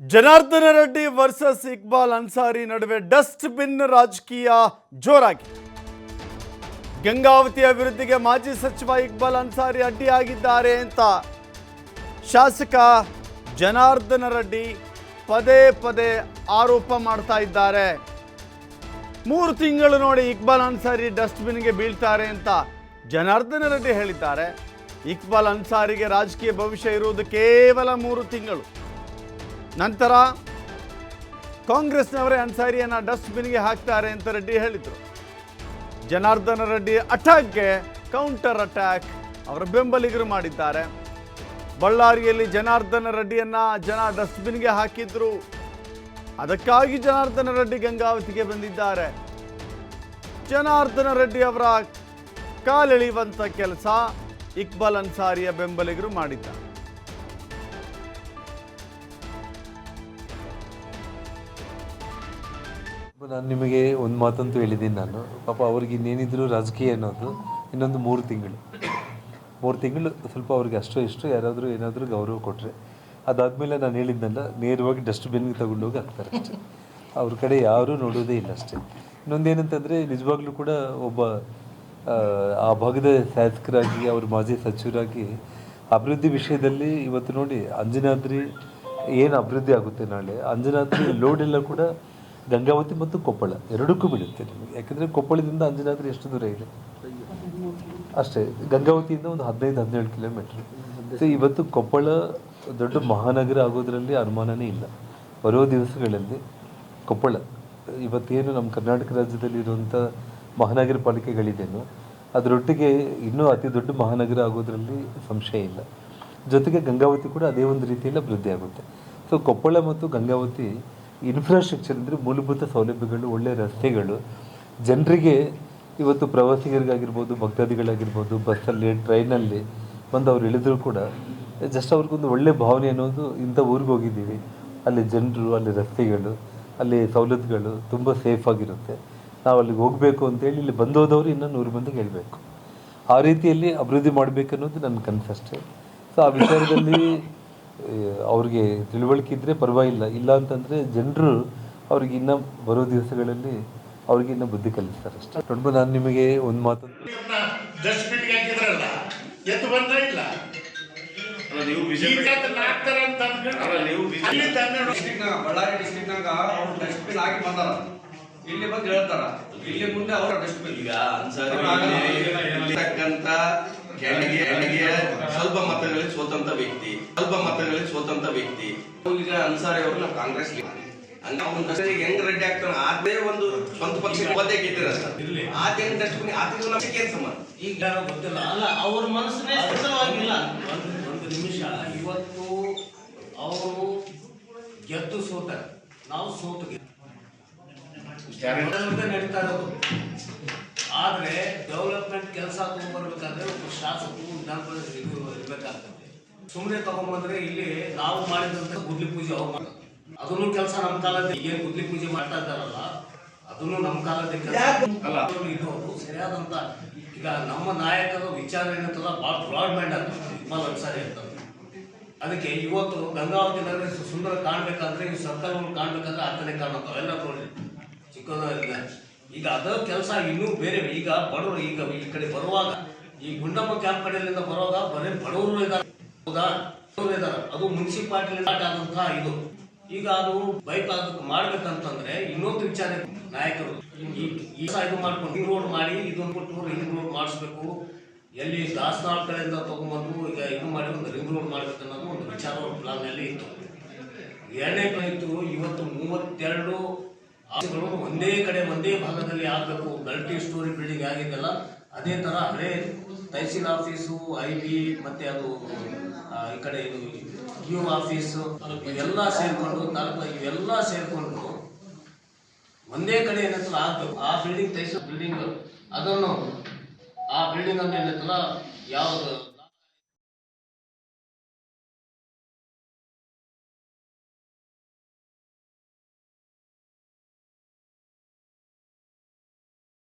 Janardhana Reddy versus Iqbal Ansari ನಡುವೆ dust bin ರಾಜಕೀಯ ಜೋರಾಗಿ. ಗಂಗಾವತಿ ಅಭಿವೃದ್ಧಿಗೆ ಮಾಜಿ ಸಚಿವ ಇಕ್ಬಾಲ್ ಅನ್ಸಾರಿ ಅಡ್ಡಿಯಾಗಿದ್ದಾರೆ ಅಂತ ಶಾಸಕ ಜನಾರ್ದನ ರೆಡ್ಡಿ ಪದೇ ಪದೇ ಆರೋಪ ಮಾಡ್ತಾ ಇದ್ದಾರೆ. ಮೂರು ತಿಂಗಳು ನೋಡಿ ಇಕ್ಬಾಲ್ ಅನ್ಸಾರಿ ಡಸ್ಟ್ಬಿನ್ಗೆ ಬೀಳ್ತಾರೆ ಅಂತ ಜನಾರ್ದನ ರೆಡ್ಡಿ ಹೇಳಿದ್ದಾರೆ. ಇಕ್ಬಾಲ್ ಅನ್ಸಾರಿಗೆ ರಾಜಕೀಯ ಭವಿಷ್ಯ ಇರುವುದು ಕೇವಲ ಮೂರು ತಿಂಗಳು. ನಂತರ ಕಾಂಗ್ರೆಸ್ನವರೇ ಅನ್ಸಾರಿಯನ್ನು ಡಸ್ಟ್ಬಿನ್ಗೆ ಹಾಕ್ತಾರೆ ಅಂತ ರೆಡ್ಡಿ ಹೇಳಿದರು. ಜನಾರ್ದನ ರೆಡ್ಡಿ ಅಟ್ಯಾಕ್ಗೆ ಕೌಂಟರ್ ಅಟ್ಯಾಕ್ ಅವರ ಬೆಂಬಲಿಗರು ಮಾಡಿದ್ದಾರೆ. ಬಳ್ಳಾರಿಯಲ್ಲಿ ಜನಾರ್ದನ ರೆಡ್ಡಿಯನ್ನ ಜನ ಡಸ್ಟ್ಬಿನ್ಗೆ ಹಾಕಿದ್ರು. ಅದಕ್ಕಾಗಿ ಜನಾರ್ದನ ರೆಡ್ಡಿ ಗಂಗಾವತಿಗೆ ಬಂದಿದ್ದಾರೆ. ಜನಾರ್ದನ ರೆಡ್ಡಿ ಅವರ ಕಾಲೆಳೆಯುವಂಥ ಕೆಲಸ ಇಕ್ಬಾಲ್ ಅನ್ಸಾರಿಯ ಬೆಂಬಲಿಗರು ಮಾಡಿದ್ದಾರೆ. ನಾನು ನಿಮಗೆ ಒಂದು ಮಾತಂತೂ ಹೇಳಿದ್ದೀನಿ ನಾನು. ಪಾಪ ಅವ್ರಿಗೆ ಇನ್ನೇನಿದ್ರು ರಾಜಕೀಯ ಅನ್ನೋದು ಇನ್ನೊಂದು ಮೂರು ತಿಂಗಳು. ಮೂರು ತಿಂಗಳು ಸ್ವಲ್ಪ ಅವ್ರಿಗೆ ಅಷ್ಟು ಇಷ್ಟು ಯಾರಾದರೂ ಏನಾದರೂ ಗೌರವ ಕೊಟ್ಟರೆ ಅದಾದಮೇಲೆ ನಾನು ಹೇಳಿದ್ನಲ್ಲ ನೇರವಾಗಿ ಡಸ್ಟ್ಬಿನ್ಗೆ ತಗೊಂಡೋಗಿ ಹಾಕ್ತಾರೆ ಅಷ್ಟೇ. ಅವ್ರ ಕಡೆ ಯಾರೂ ನೋಡೋದೇ ಇಲ್ಲ ಅಷ್ಟೇ. ಇನ್ನೊಂದೇನಂತಂದರೆ ನಿಜವಾಗ್ಲೂ ಕೂಡ ಒಬ್ಬ, ಆ ಭಾಗದ ಶಾಸಕರಾಗಿ ಅವ್ರ ಮಾಜಿ ಸಚಿವರಾಗಿ ಅಭಿವೃದ್ಧಿ ವಿಷಯದಲ್ಲಿ ಇವತ್ತು ನೋಡಿ ಅಂಜನಾದ್ರಿ ಏನು ಅಭಿವೃದ್ಧಿ ಆಗುತ್ತೆ ನಾಳೆ? ಅಂಜನಾದ್ರಿ ಲೋಡ್ ಎಲ್ಲ ಕೂಡ ಗಂಗಾವತಿ ಮತ್ತು ಕೊಪ್ಪಳ ಎರಡಕ್ಕೂ ಬಿಡುತ್ತೆ ನಿಮಗೆ. ಯಾಕಂದರೆ ಕೊಪ್ಪಳದಿಂದ ಅಂಜನಾದ್ರಿ ಎಷ್ಟು ದೂರ ಇದೆ? ಅಷ್ಟೇ, ಗಂಗಾವತಿಯಿಂದ ಒಂದು ಹದಿನೈದು, ಹದಿನೇಳು ಕಿಲೋಮೀಟ್ರ್. ಸೊ ಇವತ್ತು ಕೊಪ್ಪಳ ದೊಡ್ಡ ಮಹಾನಗರ ಆಗೋದ್ರಲ್ಲಿ ಅನುಮಾನನೇ ಇಲ್ಲ. ಬರೋ ದಿವಸಗಳಲ್ಲಿ ಕೊಪ್ಪಳ, ಇವತ್ತೇನು ನಮ್ಮ ಕರ್ನಾಟಕ ರಾಜ್ಯದಲ್ಲಿ ಇರುವಂಥ ಮಹಾನಗರ ಪಾಲಿಕೆಗಳಿದೆಯೋ ಅದರೊಟ್ಟಿಗೆ ಇನ್ನೂ ಅತಿ ದೊಡ್ಡ ಮಹಾನಗರ ಆಗೋದ್ರಲ್ಲಿ ಸಂಶಯ ಇಲ್ಲ. ಜೊತೆಗೆ ಗಂಗಾವತಿ ಕೂಡ ಅದೇ ಒಂದು ರೀತಿಯಲ್ಲಿ ಅಭಿವೃದ್ಧಿ ಆಗುತ್ತೆ. ಸೊ ಕೊಪ್ಪಳ ಮತ್ತು ಗಂಗಾವತಿ ಇನ್ಫ್ರಾಸ್ಟ್ರಕ್ಚರ್ ಅಂದರೆ ಮೂಲಭೂತ ಸೌಲಭ್ಯಗಳು ಒಳ್ಳೆಯ ರಸ್ತೆಗಳು. ಜನರಿಗೆ ಇವತ್ತು ಪ್ರವಾಸಿಗರಿಗಾಗಿರ್ಬೋದು, ಭಕ್ತಾದಿಗಳಾಗಿರ್ಬೋದು, ಬಸ್ಸಲ್ಲಿ, ಟ್ರೈನಲ್ಲಿ ಬಂದು ಅವ್ರು ಇಳಿದ್ರು ಕೂಡ ಜಸ್ಟ್ ಅವ್ರಿಗೊಂದು ಒಳ್ಳೆ ಭಾವನೆ ಅನ್ನೋದು ಇಂಥ ಊರಿಗೆ ಹೋಗಿದ್ದೀವಿ. ಅಲ್ಲಿ ಜನರು, ಅಲ್ಲಿ ರಸ್ತೆಗಳು, ಅಲ್ಲಿ ಸವಲತ್ತುಗಳು ತುಂಬ ಸೇಫ್ ಆಗಿರುತ್ತೆ. ನಾವು ಅಲ್ಲಿಗೆ ಹೋಗಬೇಕು ಅಂತೇಳಿ ಇಲ್ಲಿ ಬಂದೋದವರು ಇನ್ನೂ ನೂರು ಮಂದಿಗೆ ಹೇಳಬೇಕು. ಆ ರೀತಿಯಲ್ಲಿ ಅಭಿವೃದ್ಧಿ ಮಾಡಬೇಕನ್ನೋದು ನನ್ನ ಕನಸಷ್ಟೇ. ಸೊ ಆ ವಿಚಾರದಲ್ಲಿ ಅವ್ರಿಗೆ ತಿಳುವಳಿಕೆ ಇದ್ದರೆ ಪರವಾಗಿಲ್ಲ. ಇಲ್ಲ ಅಂತಂದರೆ ಜನರು ಅವ್ರಿಗೆ ಇನ್ನೂ ಬರೋ ದಿವಸಗಳಲ್ಲಿ ಅವ್ರಿಗೆ ಇನ್ನೂ ಬುದ್ಧಿ ಕಲಿಸ್ತಾರೆ ಅಷ್ಟೇ. ನೋಡ್ಬೋದು ನಾನು ನಿಮಗೆ ಒಂದು ಮಾತು ಡಸ್ಟ್ಬಿನ್ಗೆ ಹಾಕಿದ್ರಲ್ಲ ಎದ್ದು ಬಂದ ಇಲ್ಲ. ನೀವು ಬಳ್ಳಾರಿ ಡಿಸ್ಟ್ರಿಕ್ಟ್ನಾಗ ಅವ್ರು ಡಸ್ಟ್ಬಿನ್ ಹಾಕಿ ಬಂದಾರ. ಇಲ್ಲಿ ಬಂದು ಹೇಳ್ತಾರ. ಇಲ್ಲಿ ಮುಂದೆ ಅವರ ಡಸ್ಟ್ಬಿನ್ ಈಗ ಅನ್ಸರ್ ಇರ್ತಕ್ಕಂತ ಕೆಳಗೆ ಕೆಳಗೆ ಸ್ವಲ್ಪ ಮತಗಳಲ್ಲಿ ಸೋತಂತ ವ್ಯಕ್ತಿ ಸ್ವಲ್ಪ ಮತಗಳಲ್ಲಿ ಸೋತಂತ ವ್ಯಕ್ತಿ. ಈಗ ಅನ್ಸಾರಿ ಅವರು ನಾವು ಕಾಂಗ್ರೆಸ್ ಹಂಗ ಅವ್ನ ದಶರಿಗೆ ಹೆಂಗ್ ರೆಡ್ಡಿ ಆಗ್ತಾನ ಅದೇ ಒಂದು ಸ್ವಂತ ಪಕ್ಷ ಒದ್ದೆ ಗೆದ್ದಿರ ಆತ ಹೆಂಗ್ ಡಸ್ಟ್ಬಿನ್ ಆತಿಗೂ ನಮಗೆ ಏನ್ ಸಂಬಂಧ? ಈಗ ಗೊತ್ತಿಲ್ಲ. ಅಲ್ಲ ಅವ್ರ ಮನಸ್ಸನ್ನೇ ಸ್ಥಿರವಾಗಿಲ್ಲ ಒಂದು ನಿಮಿಷ ಇವತ್ತು ಅವರು ಗೆದ್ದು ಸೋತ ನಾವು ಸೋತು ನಡೀತಾ ಇರೋದು. ಆದ್ರೆ ಡೆವಲಪ್ಮೆಂಟ್ ಕೆಲಸ ತಗೊಂಡ್ಬರ್ಬೇಕಾದ್ರೆ ಒಬ್ಬ ಶಾಸಕರು ವಿಧಾನ ಇದು ಇರಬೇಕಾಗ್ತದೆ. ಸುಮ್ಮನೆ ತಗೊಂಡ್ಬಂದ್ರೆ ಇಲ್ಲಿ ನಾವು ಮಾಡಿದಂತ ಗುದ್ಲಿ ಪೂಜೆ ಅವ್ರು ಅದನ್ನು ಕೆಲಸ ನಮ್ಮ ಕಾಲದಲ್ಲಿ ಏನ್ ಗುದ್ಲಿ ಪೂಜೆ ಮಾಡ್ತಾ ಇದ್ದಾರಲ್ಲ ಅದನ್ನು ನಮ್ಮ ಕಾಲದಲ್ಲಿ ಕೆಲಸ. ಇದು ಸರಿಯಾದಂತ ಈಗ ನಮ್ಮ ನಾಯಕರ ವಿಚಾರ ಏನಂತಲ್ಲ ಭಾಳ ಬ್ರಾಡ್ ಮೈಂಡ್ ಆಗ್ತದೆ ಇಕ್ಬಾಲ್ ಅನ್ಸಾರಿ ಇರ್ತದೆ ಅದಕ್ಕೆ ಇವತ್ತು ಗಂಗಾವತಿ ನಗರ ಸುಂದರ ಕಾಣ್ಬೇಕಾದ್ರೆ ಈ ಕಾಣ್ಬೇಕಾದ್ರೆ ಕಾಣ್ಬೇಕಂದ್ರೆ ಆತನೇ ಕಾಣುತ್ತವೆ ಎಲ್ಲ ನೋಡಿ ಚಿಕ್ಕದರಿಂದ ಈಗ ಅದ ಕೆಲಸ ಇನ್ನೂ ಬೇರೆ. ಈಗ ಬಡವರು ಈಗ ಈ ಕಡೆ ಬರುವಾಗ, ಈ ಗುಂಡಮ್ಮ ಕ್ಯಾಂಪ್ ಕಡೆಯಿಂದ ಬರುವಾಗ ಬರೀ ಬಡವರು ಇದ್ದಾರೆ. ಹೌದಾ? ಇದ್ದಾರೆ. ಅದು ಆದಂತಹ ಇದು. ಈಗ ಅದು ಬೈಕ್ ಮಾಡ್ಬೇಕಂತಂದ್ರೆ ಇನ್ನೊಂದು ವಿಚಾರ ನಾಯಕರು, ಈ ಇದು ಮಾಡ್ಕೊಂಡು ಹಿಂಗ್ ರೋಡ್ ಮಾಡಿ, ಇದೊಂದು ಕೊಟ್ಟು ರಿಂಗ್ ರೋಡ್ ಮಾಡಿಸ್ಬೇಕು. ಎಲ್ಲಿ ದಾಸನಾಳ್ ಕಡೆಯಿಂದ ತಗೊಂಡ್ಬಂದು ಈಗ ಇದು ಮಾಡಿ ಒಂದು ರಿಂಗ್ ರೋಡ್ ಮಾಡ್ಬೇಕು ಅನ್ನೋದು ಒಂದು ವಿಚಾರ ಪ್ಲಾನ್ ಅಲ್ಲಿ ಇತ್ತು. ಎರಡನೇ ಇತ್ತು, ಇವತ್ತು ಮೂವತ್ತೆರಡು ಒಂದೇ ಕಡೆ ಒಂದೇ ಭಾಗದಲ್ಲಿ ಆಗಬೇಕು. ಮಲ್ಟಿ ಸ್ಟೋರಿ ಬಿಲ್ಡಿಂಗ್ ಆಗಿದ್ದಲ್ಲ, ಅದೇ ತರ ಹಳೆ ತಹಸೀಲ್ ಆಫೀಸು, ಐ ಬಿ ಮತ್ತೆ ಅದು ಈ ಕಡೆ ಇದು ಯು ಆಫೀಸು, ಇವೆಲ್ಲ ಸೇರ್ಕೊಂಡು, ತಾಲೂಕು ಇವೆಲ್ಲ ಸೇರಿಕೊಂಡು ಒಂದೇ ಕಡೆ ಏನಂತಲ್ಲ ಆಗ್ಬೇಕು. ಆ ಬಿಲ್ಡಿಂಗ್ ತಹಸೀಲ್ ಬಿಲ್ಡಿಂಗ್, ಅದನ್ನು ಆ ಬಿಲ್ಡಿಂಗ್ ಅನ್ನು ಏನಂತಲ್ಲ, ಯಾವ್ದು